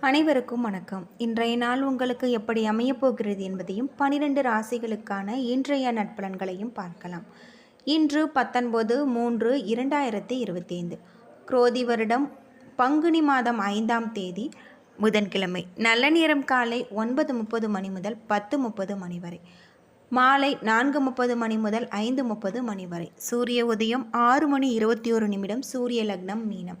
அனைவருக்கும் வணக்கம். இன்றைய நாள் உங்களுக்கு எப்படி அமையப்போகிறது என்பதையும் பனிரெண்டு ராசிகளுக்கான இன்றைய நட்பலன்களையும் பார்க்கலாம். இன்று பத்தொன்பது மூன்று இரண்டாயிரத்தி இருபத்தி ஐந்து குரோதி வருடம் பங்குனி மாதம் ஐந்தாம் தேதி புதன்கிழமை. நல்ல நேரம் காலை ஒன்பது முப்பது மணி முதல் பத்து முப்பது மணி வரை. மாலை நான்கு முப்பது மணி முதல் ஐந்து முப்பது மணி வரை. சூரிய உதயம் ஆறு மணி இருபத்தி ஒரு நிமிடம் சூரிய லக்னம் மீனம்.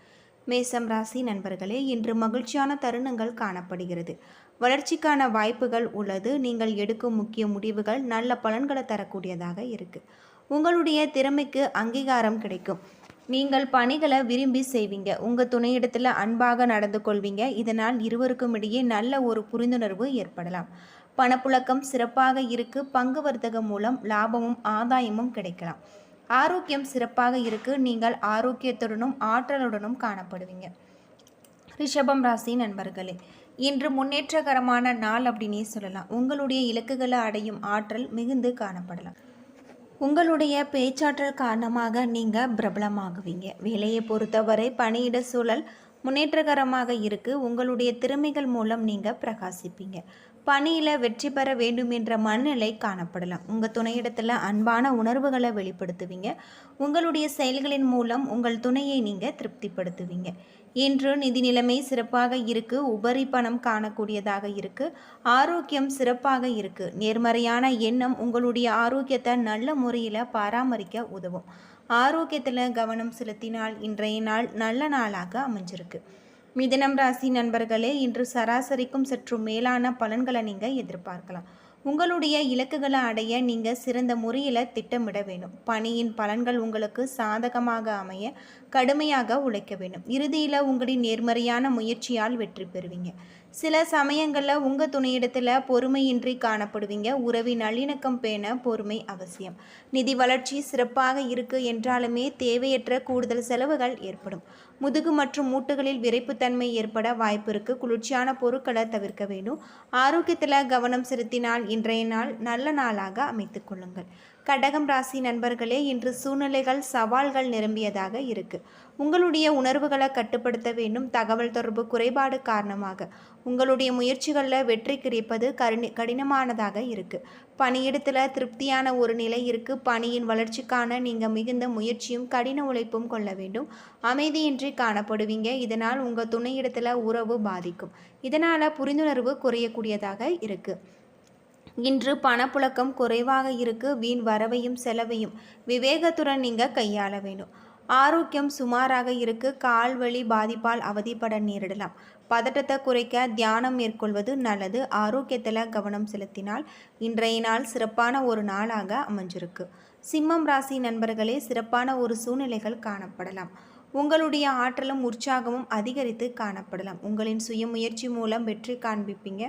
மேசம் ராசி நண்பர்களே இன்று மகிழ்ச்சியான தருணங்கள் காணப்படுகிறது. வளர்ச்சிக்கான வாய்ப்புகள் உள்ளது. நீங்கள் எடுக்கும் முக்கிய முடிவுகள் நல்ல பலன்களை தரக்கூடியதாக இருக்குது உங்களுடைய திறமைக்கு அங்கீகாரம் கிடைக்கும். நீங்கள் பணிகளை விரும்பி செய்வீங்க. உங்கள் துணையிடத்தில் அன்பாக நடந்து கொள்வீங்க. இதனால் இருவருக்கும் இடையே நல்ல ஒரு புரிந்துணர்வு ஏற்படலாம். பணப்புழக்கம் சிறப்பாக இருக்கு. பங்கு வர்த்தகம் மூலம் லாபமும் ஆதாயமும் கிடைக்கலாம். ஆரோக்கியம் சிறப்பாக இருக்கு. நீங்கள் ஆரோக்கியத்துடனும் ஆற்றலுடனும் காணப்படுவீங்க. ரிஷபம் ராசி நண்பர்களே இன்று முன்னேற்றகரமான நாள் அப்படின்னே சொல்லலாம். உங்களுடைய இலக்குகளை அடையும் ஆற்றல் மிகுந்து காணப்படலாம். உங்களுடைய பேச்சாற்றல் காரணமாக நீங்கள் பிரபலமாகுவீங்க. வேலையை பொறுத்தவரை பணியிட சூழல் முன்னேற்றகரமாக இருக்கு. உங்களுடைய திறமைகள் மூலம் நீங்கள் பிரகாசிப்பீங்க. பணியில் வெற்றி பெற வேண்டும் என்ற மனநிலை காணப்படலாம். உங்கள் துணையிடத்தில் அன்பான உணர்வுகளை வெளிப்படுத்துவீங்க. உங்களுடைய செயல்களின் மூலம் உங்கள் துணையை நீங்கள் திருப்திப்படுத்துவீங்க. இன்று நிதி நிலைமை சிறப்பாக இருக்கு. உபரி பணம் காணக்கூடியதாக இருக்கு. ஆரோக்கியம் சிறப்பாக இருக்கு. நேர்மறையான எண்ணம் உங்களுடைய ஆரோக்கியத்தை நல்ல முறையில் பராமரிக்க உதவும். ஆரோக்கியத்தில் கவனம் செலுத்தினால் இன்றைய நாள் நல்ல நாளாக அமைஞ்சிருக்கு. மிதனம் ராசி நண்பர்களே இன்று சராசரிக்கும் சற்று மேலான பலன்களை நீங்கள் எதிர்பார்க்கலாம். உங்களுடைய இலக்குகளை அடைய நீங்கள் சிறந்த முறையில் திட்டமிட வேண்டும். பணியின் பலன்கள் உங்களுக்கு சாதகமாக அமைய கடுமையாக உழைக்க வேண்டும். இறுதியில் உங்களின் நேர்மறையான முயற்சியால் வெற்றி பெறுவீங்க. சில சமயங்களில் உங்கள் துணையிடத்தில் பொறுமையின்றி காணப்படுவீங்க. உறவின் நல்லிணக்கம் பேண பொறுமை அவசியம். நிதி வளர்ச்சி சிறப்பாக இருக்கு என்றாலுமே தேவையற்ற கூடுதல் செலவுகள் ஏற்படும். முதுகு மற்றும் மூட்டுகளில் விரைப்புத்தன்மை ஏற்பட வாய்ப்பு இருக்கு. குளிர்ச்சியான பொருட்களை தவிர்க்க வேண்டும் ஆரோக்கியத்தில் கவனம் செலுத்தினால் இன்றைய நாள் நல்ல நாளாக அமைத்துக் கொள்ளுங்கள். கடகம் ராசி நண்பர்களே இன்று சூழ்நிலைகள் சவால்கள் நிரம்பியதாக இருக்கு. உங்களுடைய உணர்வுகளை கட்டுப்படுத்த வேண்டும். தகவல் தொடர்பு குறைபாடு காரணமாக உங்களுடைய முயற்சிகளில் வெற்றி கிடைப்பது கருணி கடினமானதாக இருக்கு. பணியிடத்தில் திருப்தியான ஒரு நிலை இருக்கு. பணியின் வளர்ச்சிக்கான நீங்கள் மிகுந்த முயற்சியும் கடின உழைப்பும் கொள்ள வேண்டும். அமைதியின்றி காணப்படுவீங்க. இதனால் உங்கள் துணையிடத்தில் உறவு பாதிக்கும். இதனால் புரிந்துணர்வு குறையக்கூடியதாக இருக்குது இன்று பணப்புழக்கம் குறைவாக இருக்கு வீண் வரவையும் செலவையும் விவேகத்துடன் நீங்கள் கையாள வேண்டும். ஆரோக்கியம் சுமாராக இருக்கு கால் வலி பாதிப்பால் அவதிப்பட நேரிடலாம். பதட்டத்தை குறைக்க தியானம் மேற்கொள்வது நல்லது. ஆரோக்கியத்தில் கவனம் செலுத்தினால் இன்றைய நாள் சிறப்பான ஒரு நாளாக அமைஞ்சிருக்கு. சிம்மம் ராசி நண்பர்களே சிறப்பான ஒரு சூழ்நிலைகள் காணப்படலாம். உங்களுடைய ஆற்றலும் உற்சாகமும் அதிகரித்து காணப்படலாம். உங்களின் சுயமுயற்சி மூலம் வெற்றி காண்பிப்பீங்க.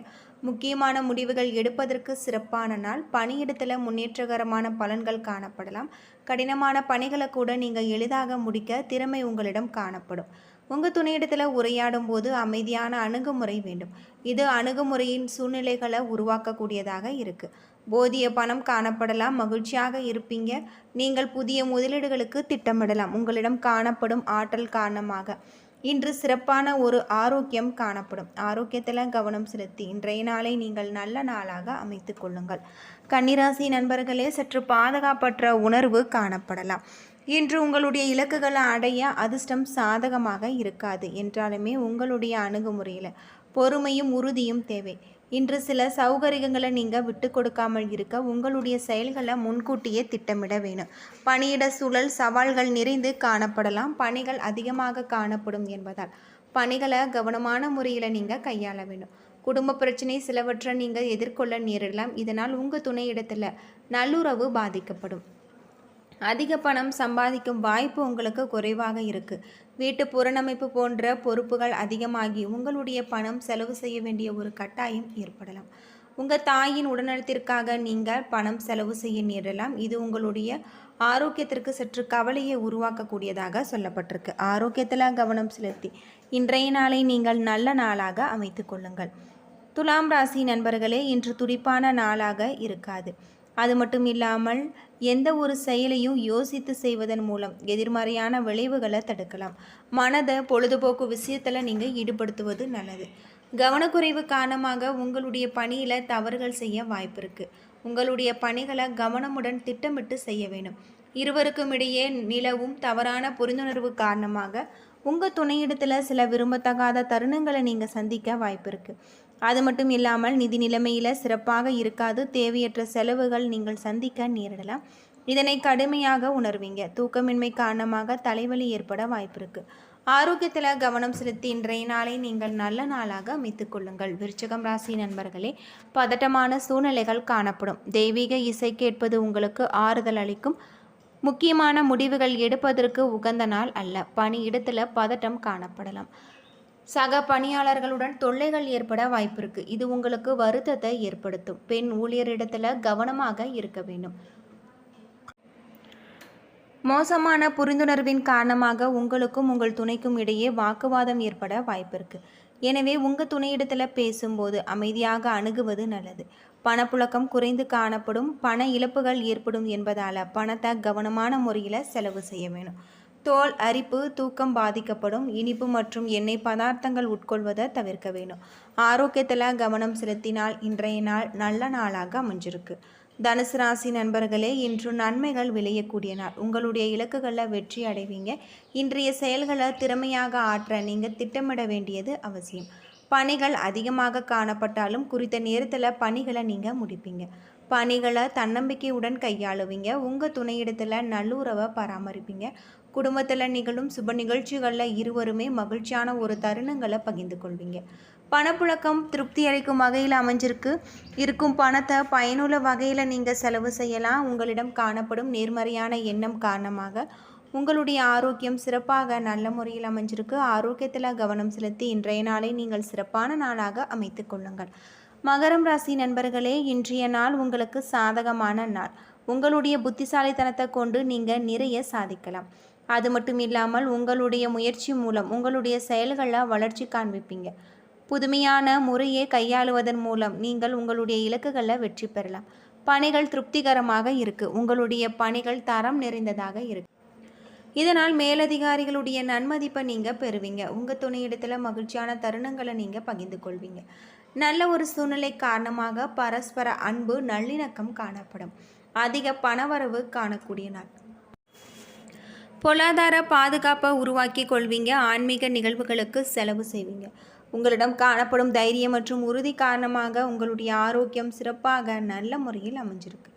முக்கியமான முடிவுகள் எடுப்பதற்கு சிறப்பான நாள். பணியிடத்தில் முன்னேற்றகரமான பலன்கள் காணப்படலாம். கடினமான பணிகளை கூட நீங்கள் எளிதாக முடிக்க திறமை உங்களிடம் காணப்படும். உங்கள் துணையிடத்தில் உரையாடும் போது அமைதியான அணுகுமுறை வேண்டும். இது அணுகுமுறையின் சூழ்நிலைகளை உருவாக்கக்கூடியதாக இருக்குது போதிய பணம் காணப்படலாம் மகிழ்ச்சியாக இருப்பீங்க. நீங்கள் புதிய முதலீடுகளுக்கு திட்டமிடலாம். உங்களிடம் காணப்படும் ஆற்றல் காரணமாக. இன்று சிறப்பான ஒரு ஆரோக்கியம் காணப்படும். ஆரோக்கியத்தில் கவனம் செலுத்தி இன்றைய நாளை நீங்கள் நல்ல நாளாக அமைத்து கொள்ளுங்கள். கன்னிராசி நண்பர்களே சற்று பாதுகாப்பற்ற உணர்வு காணப்படலாம். இன்று உங்களுடைய இலக்குகளை அடைய அதிர்ஷ்டம் சாதகமாக இருக்காது. என்றாலுமே உங்களுடைய அணுகுமுறையில் பொறுமையும் உறுதியும் தேவை. இன்று சில சௌகரியங்களை நீங்கள் விட்டு கொடுக்காமல் இருக்க உங்களுடைய செயல்களை முன்கூட்டியே திட்டமிட வேணும். பணியிட சூழல் சவால்கள் நிறைந்து காணப்படலாம். பணிகள் அதிகமாக காணப்படும் என்பதால் பணிகளை கவனமான முறையில் நீங்கள் கையாள வேண்டும் குடும்ப பிரச்சனை சிலவற்றை நீங்கள் எதிர்கொள்ள நேரிடலாம். இதனால் உங்கள் துணையிடத்தில் நல்லுறவு பாதிக்கப்படும். அதிக பணம் சம்பாதிக்கும் வாய்ப்பு உங்களுக்கு குறைவாக இருக்குது வீட்டு புறநமைப்பு போன்ற பொறுப்புகள் அதிகமாகி உங்களுடைய பணம் செலவு செய்ய வேண்டிய ஒரு கட்டாயம் ஏற்படலாம். உங்கள் தாயின் உடல்நலத்திற்காக நீங்கள் பணம் செலவு செய்ய நேரலாம் இது உங்களுடைய ஆரோக்கியத்திற்கு சற்று கவலையை உருவாக்கக்கூடியதாக சொல்லப்பட்டிருக்கு. ஆரோக்கியத்தில் கவனம் செலுத்தி இன்றைய நாளை நீங்கள் நல்ல நாளாக அமைத்து கொள்ளுங்கள். துலாம் ராசி நண்பர்களே இன்று துடிப்பான நாளாக இருக்காது. அது மட்டும் இல்லாமல் எந்த ஒரு செயலையும் யோசித்து செய்வதன் மூலம் எதிர்மறையான விளைவுகளை தடுக்கலாம். மனதை பொழுதுபோக்கு விஷயத்தில் நீங்கள் ஈடுபடுத்துவது நல்லது. கவனக்குறைவு காரணமாக உங்களுடைய பணியில் தவறுகள் செய்ய வாய்ப்பு இருக்குது உங்களுடைய பணிகளை கவனமுடன் திட்டமிட்டு செய்ய வேண்டும். இருவருக்கும் இடையே நிலவும் தவறான புரிந்துணர்வு காரணமாக உங்கள் துணையிடத்தில் சில விரும்பத்தகாத தருணங்களை நீங்கள் சந்திக்க வாய்ப்பு இருக்குது அது மட்டும் இல்லாமல் நிதி நிலைமையில் சிறப்பாக இருக்காது. தேவையற்ற செலவுகள் நீங்கள் சந்திக்க நேரிடலாம். இதனை கடுமையாக உணர்வீங்க. தூக்கமின்மை காரணமாக தலைவலி ஏற்பட வாய்ப்பு ஆரோக்கியத்தில் கவனம் செலுத்தி இன்றைய நாளை நீங்கள் நல்ல நாளாக அமைத்துக் கொள்ளுங்கள். விருச்சகம் ராசி நண்பர்களே பதட்டமான சூழ்நிலைகள் காணப்படும். தெய்வீக இசை கேட்பது உங்களுக்கு ஆறுதல் அளிக்கும். முக்கியமான முடிவுகள் எடுப்பதற்கு உகந்த நாள் அல்ல. பணியிடத்தில் பதட்டம் காணப்படலாம். சக பணியாளர்களுடன் தொல்லைகள் ஏற்பட வாய்ப்பு இருக்கு இது உங்களுக்கு வருத்தத்தை ஏற்படுத்தும். பெண் ஊழியரிடத்துல கவனமாக இருக்க வேண்டும். மோசமான புரிந்துணர்வின் காரணமாக உங்களுக்கும் உங்கள் துணைக்கும் இடையே வாக்குவாதம் ஏற்பட வாய்ப்பு இருக்கு எனவே உங்கள் துணையிடத்தில் பேசும்போது அமைதியாக அணுகுவது நல்லது. பணப்புழக்கம் குறைந்து காணப்படும் பண இழப்புகள் ஏற்படும் என்பதால் பணத்தை கவனமான முறையில் செலவு செய்ய வேணும். தோல் அரிப்பு தூக்கம் பாதிக்கப்படும் இனிப்பு மற்றும் எண்ணெய் பதார்த்தங்கள் உட்கொள்வதை தவிர்க்க வேணும் ஆரோக்கியத்தில் கவனம் செலுத்தினால் இன்றைய நாள் நல்ல நாளாக அமைஞ்சிருக்கு. தனுசு ராசி நண்பர்களே இன்று நன்மைகள் விளையக்கூடிய நாள். உங்களுடைய இலக்குகளில் வெற்றி அடைவீங்க. இன்றைய செயல்களை திறமையாக ஆற்ற நீங்கள் திட்டமிட வேண்டியது அவசியம். பணிகள் அதிகமாக காணப்பட்டாலும் குறித்த நேரத்தில் பணிகளை நீங்கள் முடிப்பீங்க. பணிகளை தன்னம்பிக்கையுடன் கையாளுவீங்க. உங்கள் துணையிடத்தில் நல்லுறவை பராமரிப்பீங்க. குடும்பத்தில் நிகழும் சுப நிகழ்ச்சிகளில் இருவருமே மகிழ்ச்சியான ஒரு தருணங்களை பகிர்ந்து கொள்வீங்க. பணப்புழக்கம் திருப்தி அளிக்கும் வகையில் அமைஞ்சிருக்கு. இருக்கும் பணத்தை பயனுள்ள வகையில் நீங்கள் செலவு செய்யலாம். உங்களிடம் காணப்படும் நேர்மறையான எண்ணம் காரணமாக உங்களுடைய ஆரோக்கியம் சிறப்பாக நல்ல முறையில் அமைஞ்சிருக்கு. ஆரோக்கியத்தில் கவனம் செலுத்தி இன்றைய நாளை நீங்கள் சிறப்பான நாளாக அமைத்து கொள்ளுங்கள். மகரம் ராசி நண்பர்களே இன்றைய நாள் உங்களுக்கு சாதகமான நாள். உங்களுடைய புத்திசாலித்தனத்தை கொண்டு நீங்கள் நிறைய சாதிக்கலாம். அது மட்டும் இல்லாமல் உங்களுடைய முயற்சி மூலம் உங்களுடைய செயல்களில் வளர்ச்சி காண்பிப்பீங்க. புதுமையான முறையை கையாளுவதன் மூலம் நீங்கள் உங்களுடைய இலக்குகளில் வெற்றி பெறலாம். பணிகள் திருப்திகரமாக இருக்கு. உங்களுடைய பணிகள் தரம் நிறைந்ததாக இருக்கு. இதனால் மேலதிகாரிகளுடைய நன்மதிப்பை நீங்கள் பெறுவீங்க. உங்கள் துணையிடத்தில் மகிழ்ச்சியான தருணங்களை நீங்கள் பகிர்ந்து கொள்வீங்க. நல்ல ஒரு சூழ்நிலை காரணமாக பரஸ்பர அன்பு நல்லிணக்கம் காணப்படும். அதிக பணவரவு காணக்கூடிய நாள். பொருளாதார பாதுகாப்பை உருவாக்கி கொள்வீங்க. ஆன்மீக நிகழ்வுகளுக்கு செலவு செய்வீங்க. உங்களிடம் காணப்படும் தைரியம் மற்றும் உறுதி காரணமாக உங்களுடைய ஆரோக்கியம் சிறப்பாக நல்ல முறையில் அமைஞ்சிருக்கு.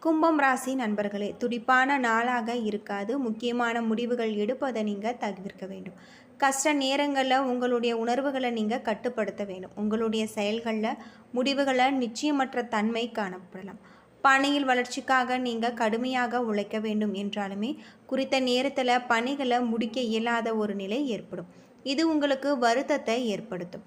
கும்பம் ராசி நண்பர்களே துடிப்பான நாளாக இருக்காது. முக்கியமான முடிவுகள் எடுப்பதை நீங்கள் தவிர்க்க வேண்டும். கஷ்ட நேரங்களில் உங்களுடைய உணர்வுகளை நீங்கள் கட்டுப்படுத்த வேண்டும். உங்களுடைய செயல்களில் முடிவுகளை நிச்சயமற்ற தன்மை காணப்படலாம். பணியில் வளர்ச்சிக்காக நீங்கள் கடுமையாக உழைக்க வேண்டும் என்றாலுமே குறித்த நேரத்தில் பணிகளை முடிக்க இயலாத ஒரு நிலை ஏற்படும். இது உங்களுக்கு வருத்தத்தை ஏற்படுத்தும்.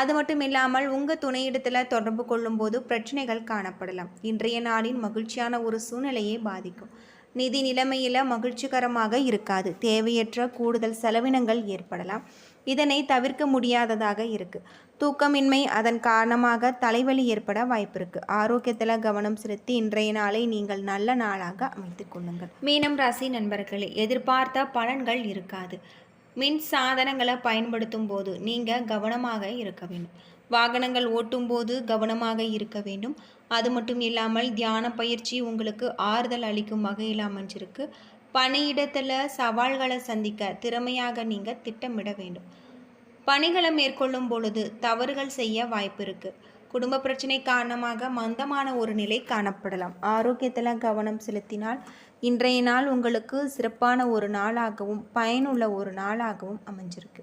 அது மட்டும் இல்லாமல் உங்கள் துணையிடத்தில் தொடர்பு கொள்ளும்போது பிரச்சனைகள் காணப்படலாம். இன்றைய நாளின் மகிழ்ச்சியான ஒரு சூழ்நிலையை பாதிக்கும். நிதி நிலைமையில் மகிழ்ச்சிகரமாக இருக்காது. தேவையற்ற கூடுதல் செலவினங்கள் ஏற்படலாம். இதனை தவிர்க்க முடியாததாக இருக்குது தூக்கமின்மை அதன் காரணமாக தலைவலி ஏற்பட வாய்ப்பு இருக்குது ஆரோக்கியத்தில் கவனம் செலுத்தி இன்றைய நாளை நீங்கள் நல்ல நாளாக அமைத்து கொள்ளுங்கள். மீனம் ராசி நண்பர்களே எதிர்பார்த்த பலன்கள் இருக்காது. மின் சாதனங்களை பயன்படுத்தும் போது நீங்கள் கவனமாக இருக்க வேண்டும். வாகனங்கள் ஓட்டும்போது கவனமாக இருக்க வேண்டும். அது மட்டும் இல்லாமல் தியான பயிற்சி உங்களுக்கு ஆறுதல் அளிக்கும் வகையில் அமைஞ்சிருக்கு. பணியிடத்தில் சவால்களை சந்திக்க திறமையாக நீங்கள் திட்டமிட வேண்டும். பணிகளை மேற்கொள்ளும் பொழுது தவறுகள் செய்ய வாய்ப்பு இருக்குது குடும்ப பிரச்சனை காரணமாக மந்தமான ஒரு நிலை காணப்படலாம். ஆரோக்கியத்தில் கவனம் செலுத்தினால் இன்றைய நாள் உங்களுக்கு சிறப்பான ஒரு நாளாகவும் பயனுள்ள ஒரு நாளாகவும் அமைஞ்சிருக்கு.